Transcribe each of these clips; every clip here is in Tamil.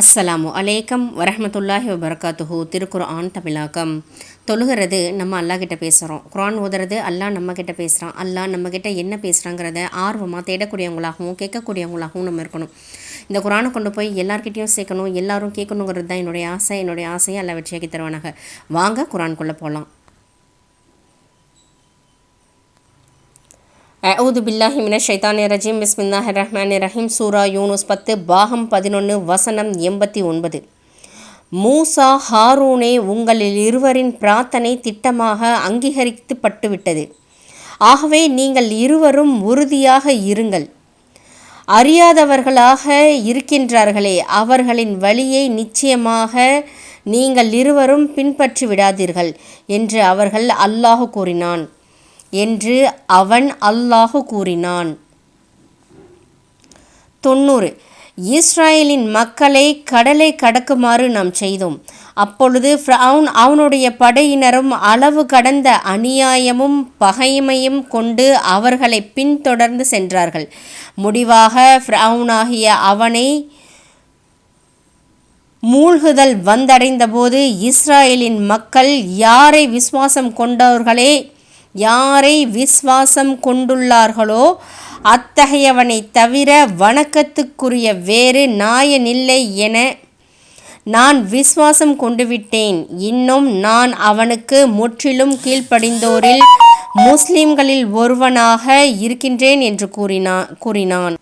அஸ்ஸலாமு அலைக்கம் வரஹமத்துல்லாஹி வபரகாத்துஹு. திருக்குர்ஆன் தமிழாக்கம். தொழுகிறது நம்ம அல்லா கிட்டே பேசுகிறோம் குரான் ஓதுறது அல்லாஹ் நம்ம பேசுகிறான் அல்லாஹ் நம்ம என்ன பேசுகிறாங்கிறத ஆர்வமாக தேடக்கூடியவங்களாகவும் கேட்கக்கூடியவங்களாகவும் நம்ம இருக்கணும். இந்த குரானை கொண்டு போய் எல்லார்கிட்டையும் சேர்க்கணும் எல்லாரும் கேட்கணுங்கிறது தான் என்னுடைய ஆசை. என்னுடைய ஆசையை அல்ல வெற்றியாக்கி தருவானாக. வாங்க குரான்குள்ளே போகலாம் அவுது பில்லாஹி மின ஷைத்தானே ரஜீம். பிஸ்மில்லாஹ் ரஹ்மான் ரஹீம். சூரா யூனுஸ் பத்து பாகம் பதினொன்று வசனம் எண்பத்தி ஒன்பது. மூசா ஹாரூனே உங்களில் இருவரின் பிரார்த்தனை திட்டமாக அங்கீகரிக்கப்பட்டுவிட்டது ஆகவே நீங்கள் இருவரும் உறுதியாக இருங்கள். அறியாதவர்களாக இருக்கின்றார்களே அவர்களின் வழியை நிச்சயமாக நீங்கள் இருவரும் பின்பற்றி விடாதீர்கள் என்று அவர்கள் அல்லாஹு கூறினான். என்று அவன் அல்லாஹு கூறினான். தொண்ணூறு. இஸ்ராயலின் மக்களை கடலை கடக்குமாறு நாம் செய்தோம். அப்பொழுது ஃப்ரவுன் அவனுடைய படையினரும் அளவு கடந்த அநியாயமும் பகைமையும் கொண்டு அவர்களை பின்தொடர்ந்து சென்றார்கள். முடிவாக ஃப்ரவுனாகிய அவனை மூழ்குதல் வந்தடைந்தபோது இஸ்ராயலின் மக்கள் யாரை விசுவாசம் கொண்டவர்களே யாரை விஸ்வாசம் கொண்டுள்ளார்களோ அத்தகையவனை தவிர வணக்கத்துக்குரிய வேறு நாயனில்லை என நான் விஸ்வாசம் கொண்டுவிட்டேன். இன்னும் நான் அவனுக்கு முற்றிலும் கீழ்ப்படிந்தோரில் முஸ்லிம்களில் ஒருவனாக இருக்கின்றேன் என்று கூறினா கூறினான்.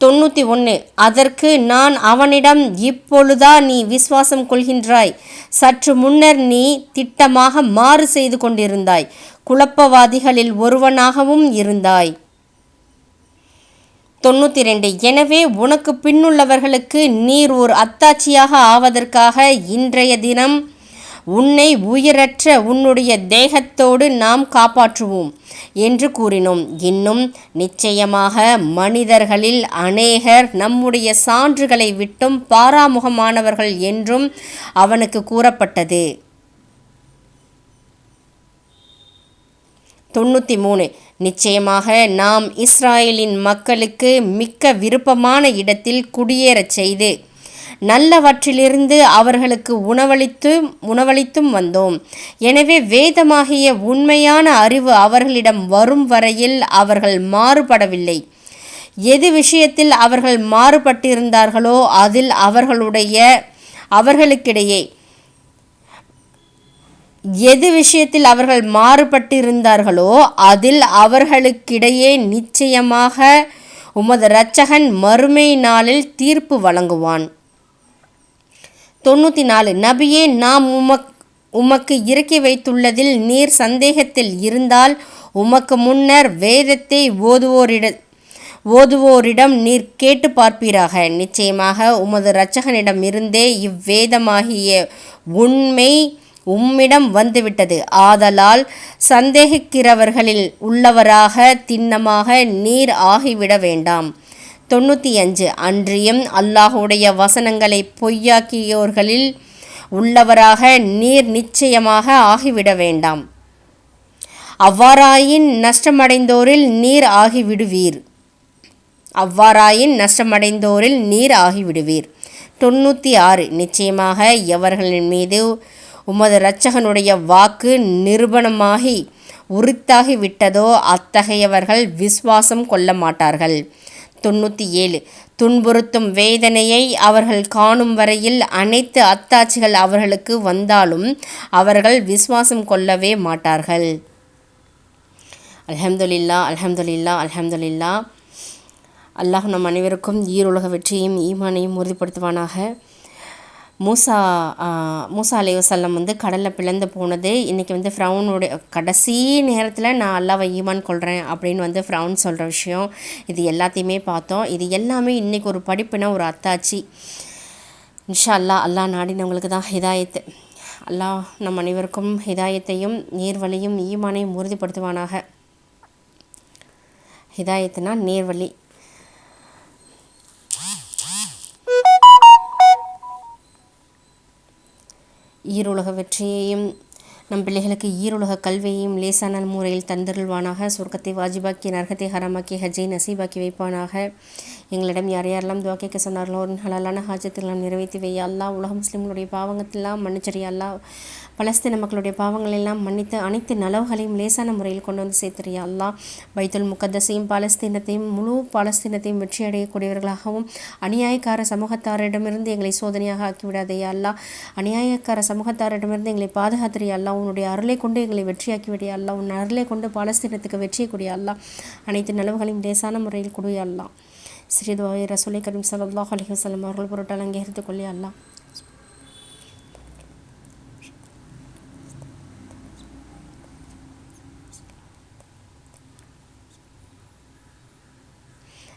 தொண்ணூற்றி ஒன்று அதற்கு நான் அவனிடம் இப்பொழுதா நீ விசுவாசம் கொள்கின்றாய். சற்று முன்னர் நீ திட்டமாக மாறு செய்து கொண்டிருந்தாய். குழப்பவாதிகளில் ஒருவனாகவும் இருந்தாய். தொண்ணூற்றி ரெண்டு எனவே உனக்கு பின்னுள்ளவர்களுக்கு நீர் ஒரு அத்தாட்சியாக ஆவதற்காக இன்றைய தினம் உன்னை உயிரற்ற உன்னுடைய தேகத்தோடு நாம் காப்பாற்றுவோம் என்று கூறினோம். இன்னும் நிச்சயமாக மனிதர்களில் அநேகர் நம்முடைய சான்றுகளை விட்டும் பாராமுகமானவர்கள் என்றும் அவனுக்கு கூறப்பட்டது. தொண்ணூற்றி மூணு. நிச்சயமாக நாம் இஸ்ராயலின் மக்களுக்கு மிக்க விருப்பமான இடத்தில் குடியேறச் செய்து நல்லவற்றிலிருந்து அவர்களுக்கு உணவளித்து உணவளித்தும் வந்தோம். எனவே வேதமாகிய உண்மையான அறிவு அவர்களிடம் வரும் வரையில் அவர்கள் மாறுபடவில்லை. எது விஷயத்தில் அவர்கள் மாறுபட்டிருந்தார்களோ அதில் அவர்களுடைய அவர்களுக்கிடையே எது விஷயத்தில் அவர்கள் மாறுபட்டிருந்தார்களோ அதில் அவர்களுக்கிடையே நிச்சயமாக உமது இரட்சகன் மறுமை நாளில் தீர்ப்பு வழங்குவான். தொண்ணூற்றி நாலு நபியே நாம் உமக் உமக்கு இறக்கி வைத்துள்ளதில் நீர் சந்தேகத்தில் இருந்தால் உமக்கு முன்னர் வேதத்தை ஓதுவோரிட ஓதுவோரிடம் நீர் கேட்டு பார்ப்பீராக. நிச்சயமாக உமது இரட்சகனிடம் இருந்தே இவ்வேதமாகிய உண்மை உம்மிடம் வந்துவிட்டது. ஆதலால் சந்தேகிக்கிறவர்களில் உள்ளவராக திண்ணமாக நீர் ஆகிவிட வேண்டாம். தொண்ணூற்றி அஞ்சு அன்றியும் அல்லாஹுடைய வசனங்களை பொய்யாக்கியோர்களில் உள்ளவராக நீர் நிச்சயமாக ஆகிவிட வேண்டாம். அவ்வாறாயின் நஷ்டமடைந்தோரில் நீர் ஆகிவிடுவீர். அவ்வாறாயின் நஷ்டமடைந்தோரில் நீர் ஆகிவிடுவீர். தொண்ணூற்றி ஆறு. நிச்சயமாக எவர்களின் மீது உமது இரட்சகனுடைய வாக்கு நிரூபணமாகி உரித்தாகி விட்டதோ அத்தகையவர்கள் விசுவாசம் கொள்ள மாட்டார்கள். தொண்ணூற்றி ஏழு. துன்புறுத்தும் வேதனையை அவர்கள் காணும் வரையில் அனைத்து அத்தாட்சிகள் அவர்களுக்கு வந்தாலும் அவர்கள் விசுவாசம் கொள்ளவே மாட்டார்கள். அலமதுல்லா அலமதுல்லா அலமதுல்லா அல்லாஹ் நம் அனைவருக்கும் ஈருலக வெற்றியும் ஈமானையும் உறுதிப்படுத்துவானாக. மூசா மூசா அலி வசல்லம் வந்து கடலில் பிளந்து போனது. இன்றைக்கி வந்து ஃப்ரௌனுடைய கடைசி நேரத்தில் நான் அல்லாவை ஈமான் கொள்கிறேன் அப்படின்னு வந்து ஃப்ரௌன் சொல்கிற விஷயம். இது எல்லாத்தையுமே பார்த்தோம். இது எல்லாமே இன்றைக்கி ஒரு படிப்புனா ஒரு அத்தாச்சி. இன்ஷா அல்லா அல்லா நாடினவங்களுக்கு தான் ஹிதாயத்து. அல்லாஹ் நம் அனைவருக்கும் ஹிதாயத்தையும் நேர்வழியும் ஈமானையும் உறுதிப்படுத்துவானாக. ஹிதாயத்துனா நேர்வழி. ஈருலக வெற்றியையும் நம் பிள்ளைகளுக்கு ஈருலக கல்வியையும் லேசான முறையில் தந்தருள்வானாக. சொர்க்கத்தை வாஜிபாக்கி நரகத்தை ஹரமாக்கி ஹஜ்ஜை நசீபாக்கி வைப்பானாக. எங்களிடம் யார் யாரெல்லாம் துவா கேட்க சொன்னார்களோ ஒரு ஹலாலான ஹாஜத்தில் நிறைவேற்றி வையா அல்லா உலக முஸ்லீம்களுடைய பாவங்கத்தெல்லாம் மன்னிச்சரி அல்லா பலஸ்தீன மக்களுடைய பாவங்கள் எல்லாம் மன்னித்து அனைத்து நலவுகளையும் லேசான முறையில் கொண்டு வந்து சேர்த்துறியா அல்லா பைத்துல் முக்கத்தசையும் பாலஸ்தீனத்தையும் முழு பாலஸ்தீனத்தையும் வெற்றியடையக்கூடியவர்களாகவும் அநியாயக்கார சமூகத்தாரிடமிருந்து எங்களை சோதனையாக ஆக்கிவிடாதையா அல்லா அநியாயக்கார சமூகத்தாரிடமிருந்து எங்களை பாதுகாத்துறியா அல்லா உன்னுடைய அருளை கொண்டு எங்களை வெற்றியாக்கிவிடியா அல்லா உன் அருளை கொண்டு பாலஸ்தீனத்துக்கு வெற்றியை கூடிய அல்லா அனைத்து நலவுகளையும் லேசான முறையில் கொடு அல்லா சிறிதுவாய் ரசூலை கரீம் சல்லாஹ் அலி வசலம் அவர்கள் பொருட்டால் அங்கீகரித்துக் கொள்ளி அல்லா